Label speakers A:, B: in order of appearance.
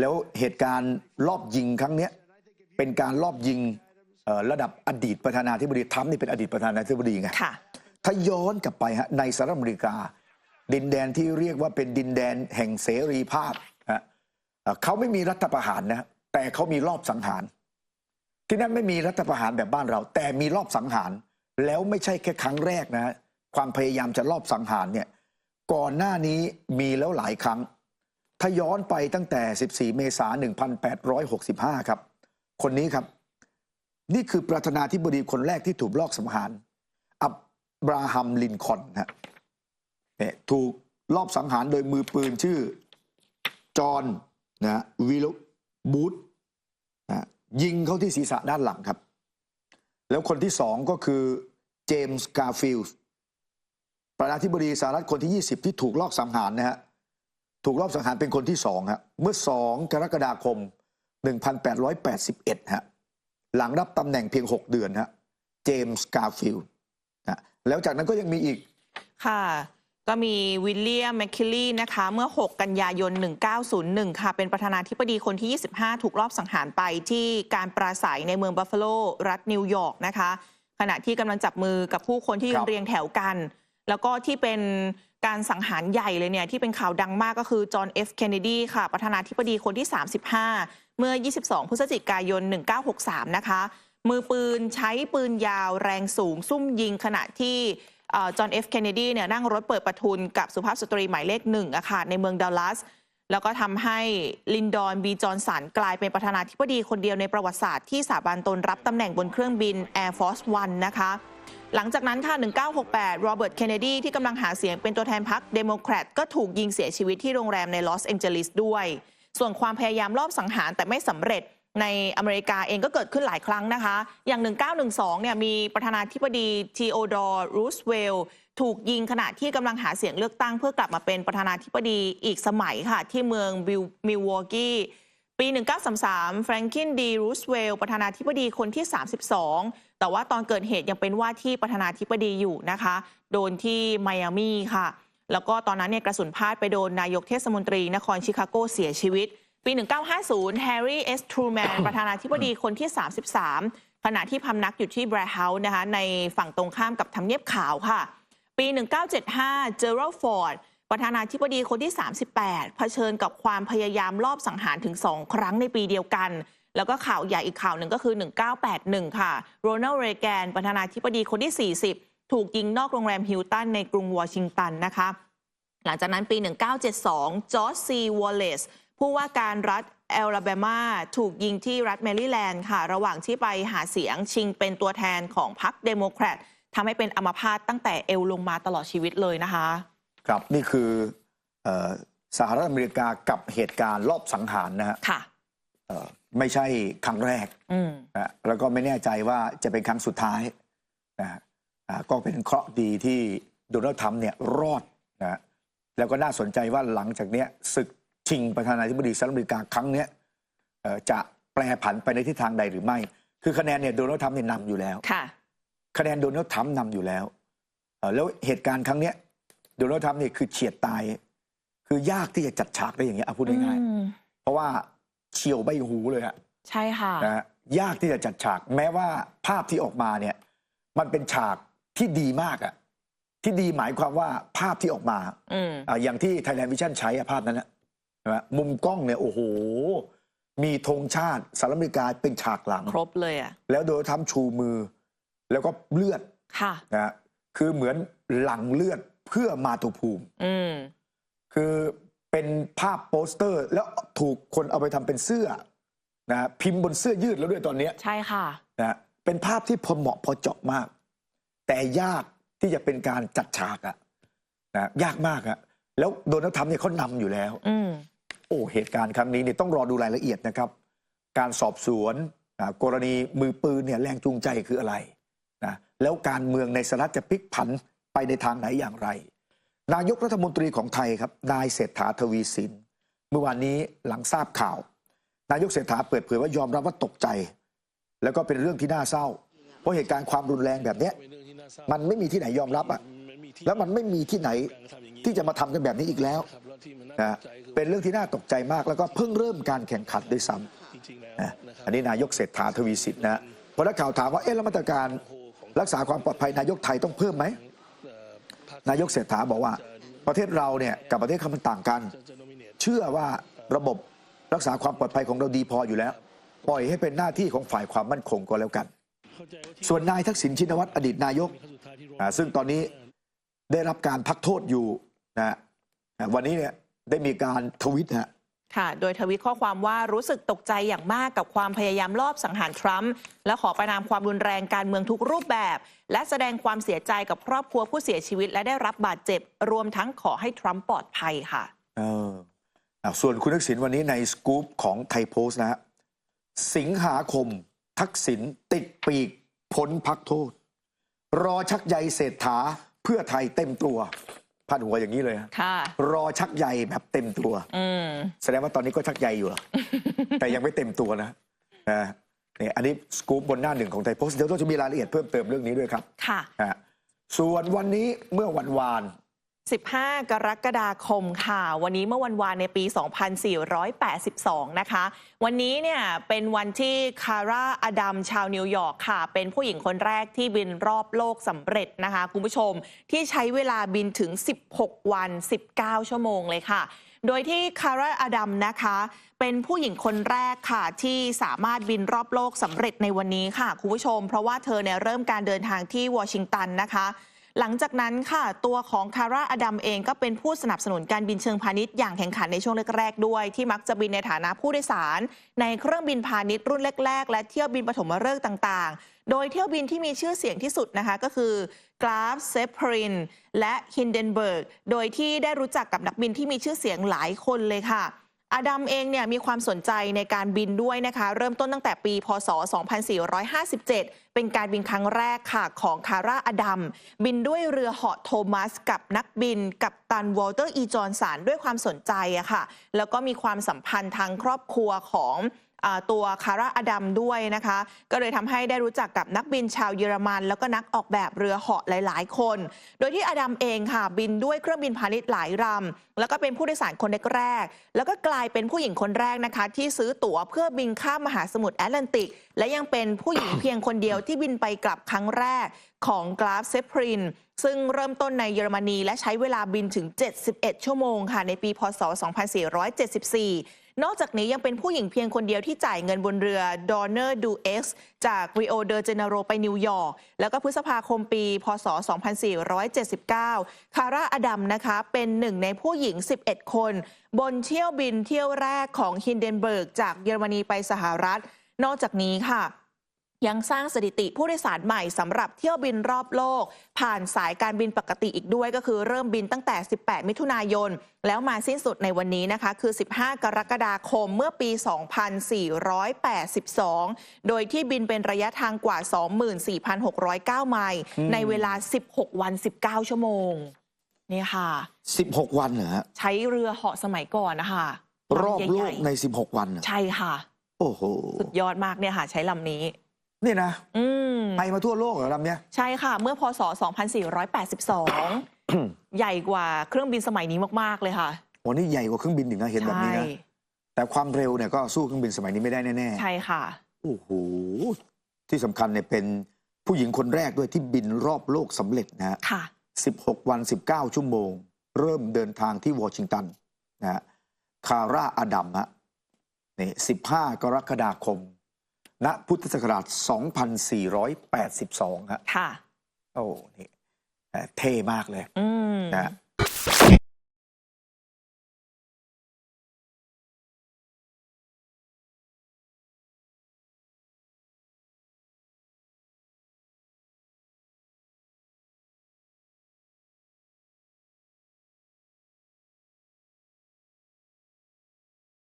A: แล้วเหตุการณ์รอบยิงครั้งเนี้ยเป็นการรอบยิงเอ่อระดับอดีตประธานาธิบดีทรัมป์นี่เป็นอดีตประธานาธิบดีไง
B: ค่ะ
A: ถ้าย้อนกลับไปฮะในสหรัฐอเมริกา ดินแดนที่เรียกว่าเป็นดินแดนแห่งเสรีภาพฮะเอ่อเขาไม่มีรัฐประหารนะแต่เขามีรอบสังหาร ที่นั่นไม่มีรัฐประหารแบบบ้านเรา แต่มีรอบสังหาร แล้วไม่ใช่แค่ครั้งแรกนะฮะความพยายามจะรอบสังหารเนี่ยก่อนหน้านี้มีแล้วหลายครั้ง ถ้าย้อนไปตั้งแต่ 14 เมษายน 1865 ครับ คนนี้ครับ นี่คือประธานาธิบดีคนแรกที่ถูกลอบสังหาร อับราฮัม ลินคอนฮะเนี่ยถูกลอบสังหารโดยมือปืนชื่อ จอห์นนะวิลบูธนะยิงเข้าที่ศีรษะด้านหลังครับ แล้วคนที่สองก็คือ เจมส์ กาฟิลด์ประธานาธิบดีสหรัฐคนที่ 20 ที่ถูกลอบสังหารนะฮะ ถูกลอบสังหารเป็นคนที่สองฮะเมื่อ 2 กรกฎาคม 1881ฮะหลังรับตำแหน่งเพียง 6 เดือนฮะเจมส์กาฟิลด์นะแล้วจากนั้นก็ยังมีอีก
B: ค่ะ ก็มีวิลเลียมแมคคิลลีนะคะ เมื่อ 6 กันยายน 1901 ค่ะ เป็นประธานาธิบดีคนที่ 25 ถูกลอบสังหารไปที่การปราศัยในเมืองบัฟฟาโล รัฐนิวยอร์กนะคะ ขณะที่กำลังจับมือกับผู้คนที่ยื
A: ครั
B: น
A: บ
B: เรียงแถวกัน แล้วก็ที่เป็นการสังหารใหญ่เลยเนี่ยที่เป็นข่าวดังมากก็คือจอห์นเอฟเคนเนดีค่ะ ประธานาธิบดีคนที่ 35 เมื่อ 22 พฤศจิกายน 1963 นะคะ มือปืนใช้ปืนยาวแรงสูง ซุ่มยิงขณะที่จอห์นเอฟเคนเนดีเนี่ยนั่งรถเปิดประทุนกับสุภาพสตรีหมายเลขหนึ่งอะค่ะในเมืองดัลลัส แล้วก็ทำให้ลินดอนบีจอนสันกลายเป็นประธานาธิบดีคนเดียวในประวัติศาสตร์ที่สาบานตนรับตำแหน่งบนเครื่องบิน Air Force One นะคะ หลังจากนั้นค่ะ 1968 โรเบิร์ต เคนเนดี ที่กำลังหาเสียงเป็นตัวแทนพรรคเดโมแครตก็ถูกยิงเสียชีวิตที่โรงแรมในลอสแองเจลิสด้วย ส่วนความพยายามรอบสังหารแต่ไม่สำเร็จในอเมริกาเองก็เกิดขึ้นหลายครั้งนะคะ อย่าง 1912 เนี่ยมีประธานาธิบดีทีโอดอร์รูสเวลล์ถูกยิงขณะที่กำลังหาเสียงเลือกตั้งเพื่อกลับมาเป็นประธานาธิบดีอีกสมัยค่ะ ที่เมืองมิลวอกี้ ปี 1933 แฟรงคินดีรูสเวล์ประธานาธิบดีคนที่ 32 แต่ว่าตอนเกิดเหตุยังเป็นว่าที่ประธานาธิบดีอยู่นะคะ โดนที่ไมอามีค่ะ แล้วก็ตอนนั้นเนี่ยกระสุนพลาดไปโดนนายกเทศมนตรีนครชิคาโกเสียชีวิต ปี 1950 แฮร์รี่เอสทรูแมนประธานาธิบดีคนที่ 33 ขณะที่พำนักอยู่ที่แบรเฮาส์นะคะในฝั่งตรงข้ามกับทำเนียบขาวค่ะ ปี 1975 เจอรัลฟอร์ด ประธานาธิบดีคนที่ 38 เผชิญกับความพยายามลอบสังหารถึง 2 ครั้งในปีเดียวกัน แล้วก็ข่าวใหญ่อีกข่าวหนึ่งก็คือ 1981 ค่ะ โรนัลด์ เรแกน ประธานาธิบดีคนที่ 40 ถูกยิงนอกโรงแรมฮิลตันในกรุงวอชิงตันนะคะ หลังจากนั้นปี 1972 จอร์จซี วอลเลซผู้ว่าการรัฐแอลาบามาถูกยิงที่รัฐแมริแลนด์ค่ะ ระหว่างที่ไปหาเสียงชิงเป็นตัวแทนของพรรคเดโมแครตทำให้เป็นอัมพาตตั้งแต่เอวลงมาตลอดชีวิตเลยนะคะ
A: ครับนี่คือเอ่อสหรัฐอเมริกากับเหตุการณ์รอบสังหารนะฮะ
B: ค่ะ
A: เอ่อไม่ใช่ครั้งแรก
B: อืม
A: นะแล้วก็ไม่แน่ใจว่าจะเป็นครั้งสุดท้ายนะฮะอ่าก็เป็นเคราะห์ดีที่โดนัลด์ทรัมป์เนี่ยรอดนะฮะแล้วก็น่าสนใจว่าหลังจากเนี้ยศึกชิงประธานาธิบดีสหรัฐอเมริกาครั้งเนี้ยเอ่อจะแปรผันไปในทิศทางใดหรือไม่ คือคะแนนเนี่ยโดนัลด์ทรัมป์เนี่ยนำอยู่แล้ว
B: ค่ะ
A: คะแนนโดนัลด์ทรัมป์นำอยู่แล้วเอ่อแล้วเหตุการณ์ครั้งเนี้ย โดนัลด์ทรัมป์เนี่ยคือเฉียดตาย คือยากที่จะจัดฉากได้อย่างเงี้ยเอาพูดง่าย
B: อืม
A: ๆเพราะว่าเฉียวใบหูเลยอะ
B: ใช่ค่ะ
A: นะฮะยากที่จะจัดฉาก แม้ว่าภาพที่ออกมาเนี่ย มันเป็นฉากที่ดีมากอะที่ดีหมายความว่าภาพที่ออกมา
B: อืม
A: อะอย่างที่ Thailand Vision ใช้อะภาพนั้นนะใช่ไหมมุมกล้องเนี่ย โอ้โห มีธงชาติสหรัฐอเมริกาเป็นฉากหลัง
B: ครบเลยอะ
A: แล้วโดยทำชูมือ แล้วก็เลือด
B: ค่ะ
A: นะฮะคือเหมือนหลังเลือด เพื่อมาตุภูมิ
B: อืม
A: คือเป็นภาพโปสเตอร์ แล้วถูกคนเอาไปทำเป็นเสื้อนะฮะพิมพ์บนเสื้อยืดแล้วด้วยตอนเนี้ย
B: ใช่ค่ะ
A: นะฮะเป็นภาพที่พอเหมาะพอเจาะมาก แต่ยากที่จะเป็นการจัดฉากอะนะยากมากอะแล้วโดนัลด์ทรัมป์เนี่ยเขานำอยู่แล้ว
B: อืม
A: โอ้เหตุการณ์ครั้งนี้เนี่ยต้องรอดูรายละเอียดนะครับ การสอบสวนอ่ากรณีมือปืนเนี่ยแรงจูงใจคืออะไรนะแล้วการเมืองในสหรัฐจะพลิกผัน ไปในทางไหนอย่างไร นายกรัฐมนตรีของไทยครับ นายเศรษฐาทวีสิน เมื่อวานนี้หลังทราบข่าว นายกเศรษฐาเปิดเผยว่ายอมรับว่าตกใจ แล้วก็เป็นเรื่องที่น่าเศร้า เพราะเหตุการณ์ความรุนแรงแบบนี้มันไม่มีที่ไหนยอมรับอะแล้วมันไม่มีที่ไหนที่จะมาทำกันแบบนี้อีกแล้ว
C: นะ
A: เป็นเรื่องที่น่าตกใจมากแล้วก็เพิ่งเริ่มการแข่งขันด้วยซ้ำนะอันนี้นายกเศรษฐาทวีสินนะพอนักข่าวถามว่าเอ๊ะแล้วมาตรการรักษาความปลอดภัยนายกไทยต้องเพิ่มไหม นายกเศรษฐาบอกว่าประเทศเราเนี่ยกับประเทศเขามันต่างกัน เชื่อว่าระบบรักษาความปลอดภัยของเราดีพออยู่แล้ว ปล่อยให้เป็นหน้าที่ของฝ่ายความมั่นคงก็แล้วกัน ส่วนนายทักษิณชินวัตรอดีตนายก ซึ่งตอนนี้ได้รับการพักโทษอยู่นะฮะวันนี้เนี่ยได้มีการทวิตฮะ
B: ค่ะ โดยทวิตข้อความว่ารู้สึกตกใจอย่างมากกับความพยายามลอบสังหารทรัมป์และขอประนามความรุนแรงการเมืองทุกรูปแบบ และแสดงความเสียใจกับครอบครัวผู้เสียชีวิต และได้รับบาดเจ็บ รวมทั้งขอให้ทรัมป์ปลอดภัยค่ะ
A: เออส่วนคุณทักษิณวันนี้ในสกู๊ปของไทยโพสต์นะฮะสิงหาคม ทักษิณติดปีกพ้นพักโทษ รอชักใยเศรษฐาเพื่อไทยเต็มตัว พันหัวอย่างนี้เลยฮะ
B: ค่ะ
A: รอชักใยแบบเต็มตัว
B: อืม
A: แสดงว่าตอนนี้ก็ชักใยอยู่เหรอแต่ยังไม่เต็มตัวนะนะนี่อันนี้สกู๊ปบนหน้าหนึ่งของไทยโพสต์เดี๋ยวเราจะมีรายละเอียดเพิ่มเติมเรื่องนี้ด้วยครับ
B: ค่ะ
A: นะฮะส่วนวันนี้เมื่อวันวาน
B: 15 กรกฎาคมค่ะ วันนี้เมื่อวันวานในปี 2482 นะคะ วันนี้เนี่ยเป็นวันที่คาร่าอดัมชาวนิวยอร์กค่ะ เป็นผู้หญิงคนแรกที่บินรอบโลกสำเร็จนะคะ คุณผู้ชมที่ใช้เวลาบินถึง 16 วัน 19 ชั่วโมงเลยค่ะ โดยที่คาร่าอดัมนะคะ เป็นผู้หญิงคนแรกค่ะที่สามารถบินรอบโลกสำเร็จในวันนี้ค่ะ คุณผู้ชม เพราะว่าเธอเนี่ยเริ่มการเดินทางที่วอชิงตันนะคะ หลังจากนั้นค่ะ ตัวของคาร่าอดัมเองก็เป็นผู้สนับสนุนการบินเชิงพาณิชย์อย่างแข่งขันในช่วงแรกๆด้วย ที่มักจะบินในฐานะผู้โดยสาร ในเครื่องบินพาณิชย์รุ่นแรก ๆ และเที่ยวบินปฐมฤกษ์ต่าง ๆ โดยเที่ยวบินที่มีชื่อเสียงที่สุดนะคะก็คือกราฟเซปรินและฮินเดนเบิร์กโดยที่ได้รู้จักกับนักบินที่มีชื่อเสียงหลายคนเลยค่ะ อดัมเองเนี่ยมีความสนใจในการบินด้วยนะคะ เริ่มต้นตั้งแต่ปี พศ 2457 เป็นการบินครั้งแรกค่ะของคาร่าอดัม บินด้วยเรือเหาะโทมัส กับนักบินกับตันวอลเตอร์อีจอนสันด้วยความสนใจอะค่ะ แล้วก็มีความสัมพันธ์ทางครอบครัวของ ตัวคาร่าอดัมด้วยนะคะ ก็เลยทำให้ได้รู้จักกับนักบินชาวเยอรมัน แล้วก็นักออกแบบเรือเหาะหลาย ๆ คน โดยที่อดัมเองค่ะ บินด้วยเครื่องบินพาณิชย์หลายลำแล้วก็เป็นผู้โดยสารคนแรกๆแล้วก็กลายเป็นผู้หญิงคนแรกนะคะ ที่ซื้อตั๋วเพื่อบินข้ามมหาสมุทรแอตแลนติก และยังเป็นผู้หญิงเพียงคนเดียวที่บินไปกลับครั้งแรกของกราฟเซพริน ซึ่งเริ่มต้นในเยอรมนีและใช้เวลาบินถึง 71 ชั่วโมงค่ะในปีพศ 2474 นอกจากนี้ยังเป็นผู้หญิงเพียงคนเดียวที่จ่ายเงินบนเรือ Donner Du X จากริโอเดอเจเนโรไปนิวยอร์ก แล้วก็พฤษภาคมปี พศ 2479 คาร่าอดัมนะคะเป็นหนึ่งในผู้หญิง 11 คน บนเที่ยวบินเที่ยวแรกของฮินเดนเบิร์กจากเยอรมนีไปสหรัฐ นอกจากนี้ค่ะ ยังสร้างสถิติผู้โดยสารใหม่สำหรับเที่ยวบินรอบโลก ผ่านสายการบินปกติอีกด้วยก็คือเริ่มบินตั้งแต่ 18 มิถุนายน แล้วมาสิ้นสุดในวันนี้นะคะ คือ 15 กรกฎาคมเมื่อปี 2482 โดยที่บินเป็นระยะทางกว่า 24,609 ไมล์
A: อืม
B: ในเวลา 16 วัน 19 ชั่วโมง นี่ค่ะ
A: 16 วันเหรอฮะ
B: ใช้เรือเหาะสมัยก่อนนะคะ
A: รอบ
B: ลำ
A: โล
B: ใหญ่
A: กใน 16 วันเหรอ
B: ๆใช่ค่ะ
A: โอ้โห
B: สุดยอดมากเนี่ยค่ะ ใช้ลำนี้
A: นี่นะ
B: อืม
A: ไปมาทั่วโลกเหรอลำเนี้ย
B: ใช่ค่ะ เมื่อพศ 2482 ใหญ่กว่าเครื่องบินสมัยนี้มาก ๆ เลยค่ะ
A: โอ้นี่ใหญ่กว่าเครื่องบินอีกนะเห็นแบบนี้นะ
B: ใช่
A: แต่ความเร็วเนี่ยก็สู้เครื่องบินสมัยนี้ไม่ได้แน่
B: ใช่ค่ะ
A: ๆโอ้โห ที่สำคัญเนี่ยเป็นผู้หญิงคนแรกด้วยที่บินรอบโลกสำเร็จนะฮะ
B: ค่ะ
A: 16 วัน 19 ชั่วโมง เริ่มเดินทางที่วอชิงตันนะฮะคาร่าอดัมฮะนี่15 กรกฎาคม ณพุทธศักราช 2482ฮะ
B: ค่ะ
A: โอ้ นี่เอ่อเท่มากเลย
B: อืม
A: นะฮะ